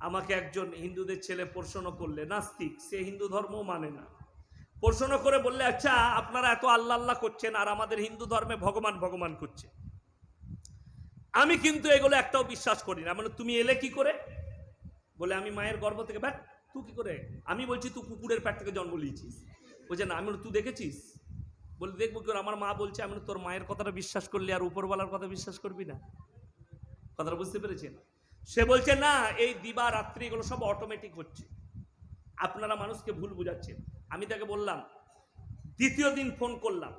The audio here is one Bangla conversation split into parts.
আমাকে একজন হিন্দুদের ছেলে প্রশ্ন করলে, নাস্তিক, সে হিন্দু ধর্মও মানে না। প্রশ্ন করে বললে আচ্ছা আপনারা এত আল্লাহ আল্লাহ করছেন আর আমাদের হিন্দু ধর্মে ভগবান ভগবান করছে। আমি কিন্তু এগুলো একটাও বিশ্বাস করি না। মানে তুমি এলে কি করে? বলে, আমি মায়ের গর্ভ থেকে ব্যাট তুই কি করে? আমি বলছি, তুই কুকুরের প্যাট থেকে জন্ম নিয়েছিস। বলছে, না, আমি তুই দেখেছিস? বলে দেখব কি? আমার মা বলছে, আমি তোর মায়ের কথাটা বিশ্বাস করলি আর উপরওয়ালার কথা বিশ্বাস করবি না? কথাটা বুঝতে পেরেছেন? সে বলছে, না, এই দিবা, রাত্রি, এগুলো সব অটোমেটিক হচ্ছে। আপনারা মানুষকে ভুল বুঝাচ্ছেন। আমি তাকে বললাম, দ্বিতীয় দিন ফোন করলাম।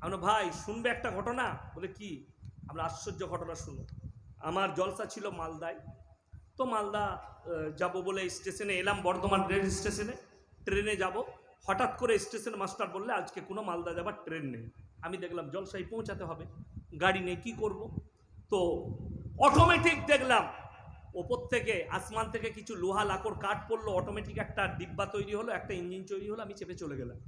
আমরা ভাই, শুনবে একটা ঘটনা? বলে, কি? আমরা আশ্চর্য ঘটনা, শুনো। আমার জলসা ছিল মালদায়। তো মালদা যাব বলে স্টেশনে এলাম, বর্ধমান রেল স্টেশনে। ট্রেনে যাব। হঠাৎ করে স্টেশন মাস্টার বললে, আজকে কোনো মালদা যাবার ট্রেন নেই। আমি দেখলাম জলসাই পৌঁছাতে হবে। গাড়ি নেই, কি করব? তো অটোমেটিক দেখলাম ওপর থেকে আসমান থেকে কিছু লোহা লাকড় কাঠ পড়ল অটোমেটিক একটা ডিব্বা তৈরি হলো একটা ইঞ্জিন তৈরি হলো আমি চেপে চলে গেলাম।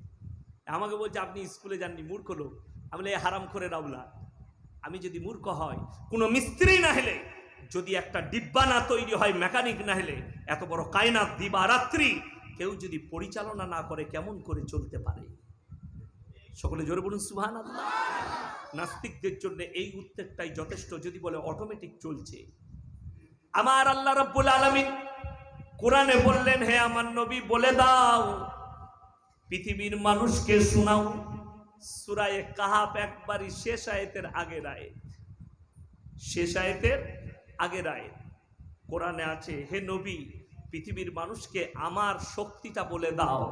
আমাকে বলছে আপনি স্কুলে যাননি মূর্খ লোক। আমি বলি, "এ হারাম করে রাউলা। আমি যদি মূর্খ হয় কোনো মিস্ত্রি না হলে যদি একটা ডিব্বা না তৈরি হয় মেকানিক না হলে এত বড় কায়নাত দিবা রাত্রি কেউ যদি পরিচালনা না করে কেমন করে চলতে পারে? সকলে জোরে বলুন সুহান নাস্তিকদের জন্য এই উত্তেকটাই যথেষ্ট যদি বলে অটোমেটিক চলছে। আমার আল্লাহ রব্বুল আলমিন কোরআনে বললেন, হে আমার নবী, বলে দাও, পৃথিবীর মানুষকে শোনাও, সুরায়ে কাহাব একবারই শেষ আয়েতের আগের আয়েত, শেষ আয়েতের আগের আয়েত। কোরআনে আছে, হে নবী, পৃথিবীর মানুষকে আমার শক্তিটা বলে দাও,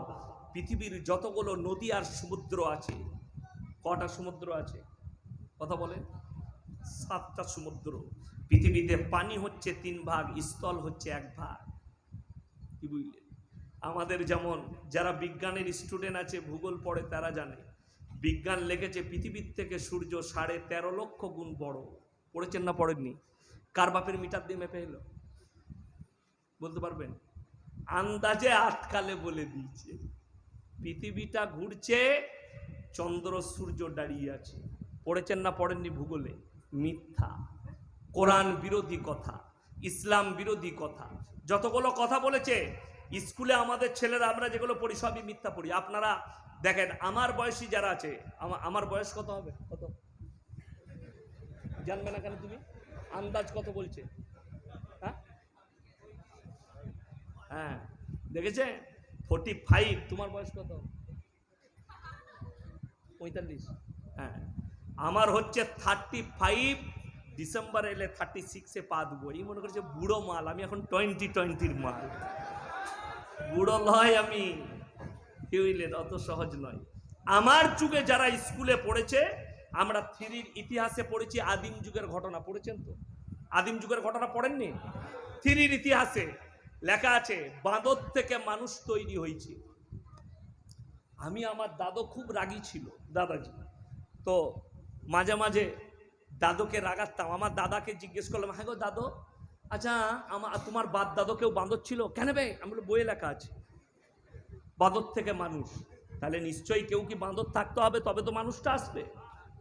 পৃথিবীর যতগুলো নদী আর সমুদ্র আছে, কটা সমুদ্র আছে? কথা বলেন, সাতটা সমুদ্র। পৃথিবীতে পানি হচ্ছে তিন ভাগ, স্থল হচ্ছে এক ভাগ। কি বুঝলেন? আমাদের যেমন যারা বিজ্ঞানের স্টুডেন্ট আছে, ভূগোল পড়ে, তারা জানে, বিজ্ঞান লেগেছে পৃথিবীর থেকে সূর্য সাড়ে তেরো লক্ষ গুণ বড়। পড়েছেন না, পড়েননি? কার বাপের মিটার দিয়ে মেপে এলো? বলতে পারবেন? আন্দাজে আটকালে বলে দিয়েছে। পৃথিবীটা ঘুরছে, চন্দ্র সূর্য দাঁড়িয়ে আছে। পড়েছেন না, পড়েননি ভূগোলে? মিথ্যা। কোরআন বিরোধী কথা, ইসলাম বিরোধী কথা। যতগুলো কথা বলেছে, স্কুলে আমাদের ছেলেরা, আমরা যেগুলো পড়ি সবই মিথ্যা পড়ি। আপনারা দেখেন, আমার বয়সী যারা আছে আমার বয়স কত হবে? কত? জানবে না কেন তুমি? আন্দাজ কত বলছে? হ্যাঁ? হ্যাঁ দেখেছে? ফোর্টি ফাইভ তোমার বয়স কত? পঁয়তাল্লিশ। হ্যাঁ আমার হচ্ছে থার্টি ফাইভ ডিসেম্বর এলে থার্টি সিক্সে পা দেবো। এই মনে করছে, বুড়ো মাল, আমি এখন টোয়েন্টি টোয়েন্টির মাল। বুড়ো নয় আমি। বুঝলেন অত সহজ নয়। আমার যুগে যারা স্কুলে পড়েছে, আমরা থ্রির ইতিহাসে পড়েছি, আদিম যুগের ঘটনা। পড়েছেন তো? আদিম যুগের ঘটনা পড়েননি? থ্রির ইতিহাসে লেখা আছে, বাঁদর থেকে মানুষ তৈরি হয়েছে। আমি, আমার দাদু খুব রাগী ছিল, দাদাজি। তো মাঝে মাঝে দাদুকে রাগাতাম আমার দাদাকে জিজ্ঞেস করলাম হ্যাঁ গো দাদু আচ্ছা আমার তোমার বাদ দাদু কেউ বাঁদর ছিল? কেন বে? আমি বইয়ে লেখা আছে। বাঁদর থেকে মানুষ। তাহলে নিশ্চয়ই কেউ কি বাঁদর থাকতে হবে? তবে তো মানুষটা আসবে।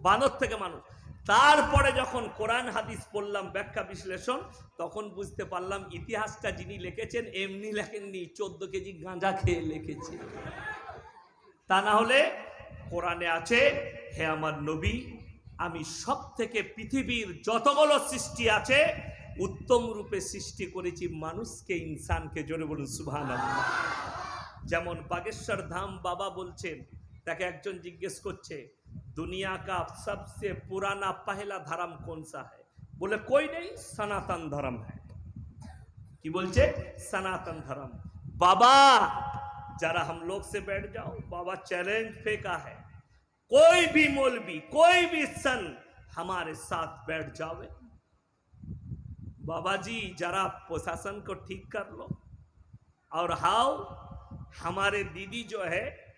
বাঁদর থেকে মানুষ। তারপরে যখন কোরআন হাদিস পড়লাম ব্যাখ্যা বিশ্লেষণ, তখন বুঝতে পারলাম ইতিহাসটা যিনি লিখেছেন, এমনি লেখেননি, চোদ্দ কেজি গাঁজা খেয়ে লিখেছে। তা না হলে কোরআনে আছে, হে আমার নবী আমি সব থেকে পৃথিবীর যতগুলো সৃষ্টি আছে উত্তম রূপে সৃষ্টি করেছি মানুষকে ইনসানকে জোরে বলুন সুভান যেমন বাগেশ্বর ধাম বাবা বলছেন তাকে একজন জিজ্ঞেস করছে দুনিয়া কা সবসে পুরানা পহলা ধর্ম কোন সা है बोले कोई नहीं सनातन धर्म है কি বলছে सनातन धर्म बाबा जरा हम लोग से बैठ जाओ बाबा चैलेंज फेंका है कोई भी मौलवी, कोई भी सन हमारे साथ बैठ जावे। बाबा जी जरा प्रशासन को ठीक कर लो। और हाउ हमारे दीदी जो है,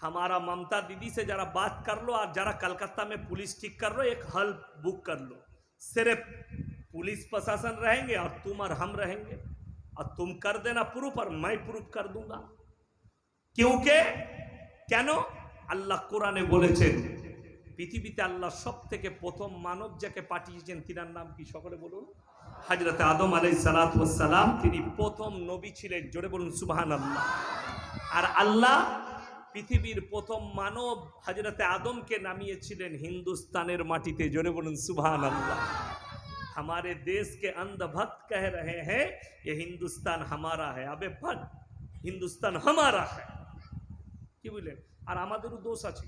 हमारा ममता दीदी से जरा बात कर लो और जरा कलकत्ता में पुलिस ठीक कर लो, एक हल बुक कर लो। सिर्फ़ पुलिस प्रशासन रहेंगे और तुम और हम रहेंगे। और तुम कर देना प्रूफ और मैं प्रूफ कर दूँगा। क्योंकि কেন আল্লাহ কোরআনে বলেছেন পৃথিবীতে আল্লাহ সব থেকে প্রথম মানব যাকে পাঠিয়েছেন তিনার নাম কি সকলে বলুন হাজরত আদম আলাই সালাম তিনি প্রথম নবী ছিলেন জোরে বলুন সুবাহান আল্লাহ আর আল্লাহ পৃথিবীর প্রথম মানব হাজরতে আদমকে নামিয়েছিলেন হিন্দুস্তানের মাটিতে জোরে বলুন সুবহান আল্লাহ हमारे देश के अंधभक्त कह रहे हैं ये हिंदुस्तान हमारा है अबे भट হিন্দুস্তান হামারা है কি বুঝলেন আর আমাদেরও দোষ আছে।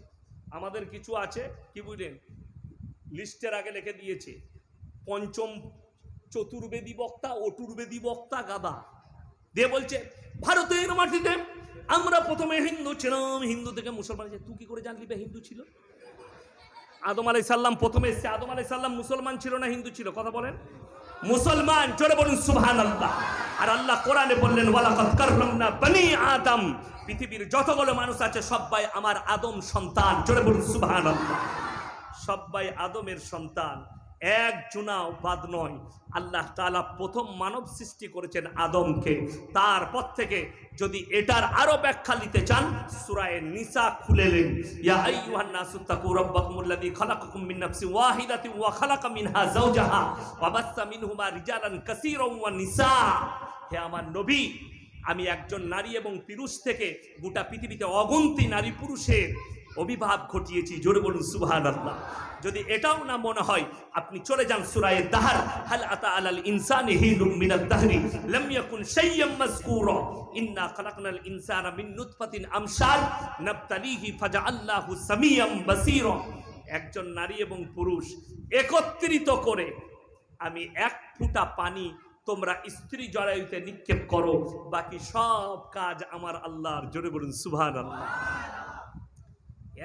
আমাদের কিছু আছে, কি বুঝলেন? লিস্টের আগে লিখে দিয়েছে, পঞ্চম চতুর্বেদী বক্তা, অটুর্বেদী বক্তা, গাদা। দিয়ে বলছে, ভারতের মাটিতে আমরা প্রথমে হিন্দু ছিলাম। হিন্দু থেকে মুসলমান। তুই কি করে জানলি বে, হিন্দু ছিল? আদম আলাই সাল্লাম প্রথমে এসছে। আদম আলাই সাল্লাম মুসলমান ছিল না, হিন্দু ছিল? কথা বলেন। মুসলমান, জোরে বলুন সুবহান আল্লাহ আর আল্লাহ কোরআনে বললেন, ওয়ালাকাদ কাররামনা বনি আদম। পৃথিবীর যতগুলো মানুষ আছে সবাই আমার আদম সন্তান। জোরে বলুন সুবহান আল্লাহ সবাই আদমের সন্তান। এক জুনাও বাদ নয়, আল্লাহ তাআলা প্রথম মানব সৃষ্টি করেছেন আদমকে। তারপর থেকে যদি এটার আরও ব্যাখ্যা নিতে চান, সূরায়ে নিসা নাফসিন ওয়াহিদাতিন ওয়া খালাকা মিনহা যাওজাহা। ওয়া বাসসা মিনহুমা রিজালান কাসীরান ওয়া নিসা। হে আমার নবী, আমি একজন নারী এবং পুরুষ থেকে গোটা পৃথিবীতে অগন্তি নারী পুরুষের অভিভাব ঘটিয়েছি। জোরে বলুন সুবহান আল্লাহ যদি এটাও না মনে হয়, আপনি চলে যান সুরায়ে দাহার। হাল আতা আলাল ইনসানি হিলুম মিনাদ দাহরি, লাম ইয়াকুন শাইয়্যাম মাযকুরা। ইন্না খালাকনাল ইনসানা মিন নুতফাতিন আমশাল, নাবতালিহি ফাজআলনাহু সামিয়াম বাসীরা। একজন নারী এবং পুরুষ একত্রিত করে আমি এক ফুটা পানি তোমরা স্ত্রী জরায়ুতে নিক্ষেপ করো, বাকি সব কাজ আমার আল্লাহর। জোরে বলুন সুবহান আল্লাহ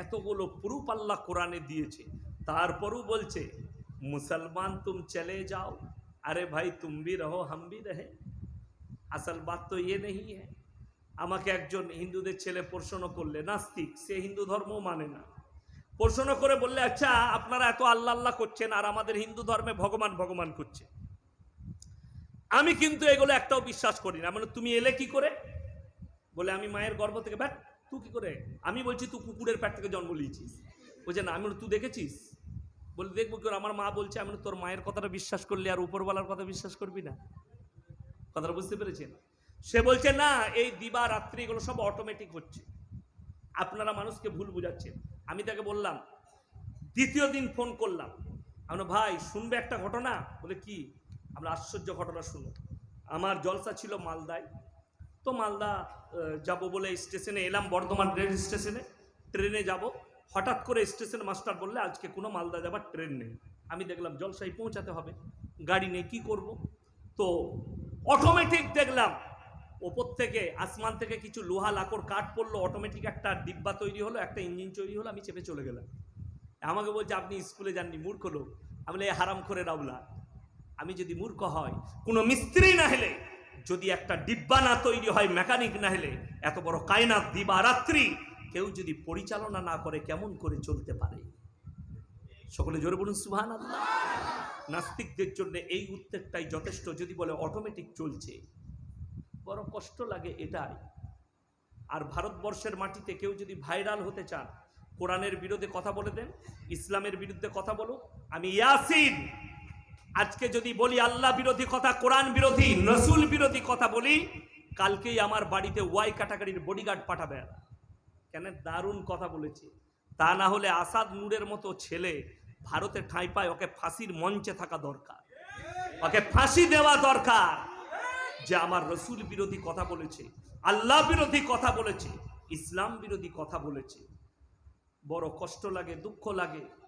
এতগুলো প্রুফ আল্লাহ কোরআনে দিয়েছে। তারপরও বলছে, মুসলমান তুম চলে যাও। আরে ভাই, তুম ভি রহো, হাম রহে। আসল বাত তো ইয়ে নেই হ্যাঁ আমাকে একজন হিন্দুদের ছেলে প্রশ্ন করলে, নাস্তিক, সে হিন্দু ধর্ম মানে না। প্রশ্ন করে বললে আচ্ছা আপনারা এত আল্লাহ আল্লাহ করছেন, আর আমাদের হিন্দু ধর্মে ভগবান ভগবান করছে। আমি কিন্তু এগুলো একটাও বিশ্বাস করি না। মানে তুমি এলে কি করে? বলে, আমি মায়ের গর্ভ থেকে ব্যাট তুই কি করে? আমি বলছি তুই কুকুরের পেট থেকে জন্ম নিয়েছিস। বলছে, না, আমি তুই দেখেছিস? বলে, দেখব কি আমার মা বলছে, আমি তোর মায়ের কথাটা বিশ্বাস করলি আর উপরওয়ালার কথা বিশ্বাস করবি না। কথাটা বুঝতে পেরেছেন? সে বলছে, না, এই দিবা, রাত্রি এগুলো সব অটোমেটিক হচ্ছে। আপনারা মানুষকে ভুল বুঝাচ্ছেন। আমি তাকে বললাম, দ্বিতীয় দিন ফোন করলাম। আমরা ভাই, শুনবে একটা ঘটনা? বলে, কি? আমরা আশ্চর্য ঘটনা শুনো আমার জলসা ছিল মালদায়। তো মালদা যাব বলে স্টেশনে এলাম, বর্ধমান রেল স্টেশনে। ট্রেনে যাব। হঠাৎ করে স্টেশন মাস্টার বললে, আজকে কোনো মালদা যাবার ট্রেন নেই। আমি দেখলাম জলসাই পৌঁছাতে হবে। গাড়ি নেই, কি করব? তো অটোমেটিক দেখলাম, ওপর থেকে আসমান থেকে কিছু লোহা লাকড় কাঠ পড়ল। অটোমেটিক একটা ডিব্বা তৈরি হলো, একটা ইঞ্জিন তৈরি হলো, আমি চেপে চলে গেলাম। আমাকে বলছে, আপনি স্কুলে যাননি, মূর্খ লোক। আমি হারাম করে রাউলা আমি যদি মূর্খ হয়, কোনো মিস্ত্রি না হলে, যদি একটা ডিব্বা না তৈরি হয়, মেকানিক না হলে, এত বড় কায়নাত, দিবা রাত্রি, কেউ যদি পরিচালনা না করে, কেমন করে চলতে পারে? সকলে জোরে বলুন সুহান নাস্তিকদের জন্য এই উত্তেকটাই যথেষ্ট, যদি বলে অটোমেটিক চলছে। বড় কষ্ট লাগে এটাই। আর ভারতবর্ষের মাটিতে কেউ যদি ভাইরাল হতে চান, কোরআনের বিরুদ্ধে কথা বলে দেন, ইসলামের বিরুদ্ধে কথা বলো আমি ইয়াসিন আজকে যদি বলি আল্লাহ বিরোধী কথা, কোরআন বিরোধী, রসুল বিরোধী কথা বলি, কালকেই আমার বাড়িতে ওয়াই ক্যাটাগরির বডিগার্ড পাঠাবে কেন? দারুণ কথা বলেছে। তা না হলে আসাদ নূরের মতো ছেলে ভারতে ঠাঁই পায়, ওকে ফাঁসির মঞ্চে থাকা দরকার। ওকে ফাঁসি দেওয়া দরকার। যে আমার রসুল বিরোধী কথা বলেছে, আল্লাহ বিরোধী কথা বলেছে, ইসলাম বিরোধী কথা বলেছে। বড় কষ্ট লাগে, দুঃখ লাগে।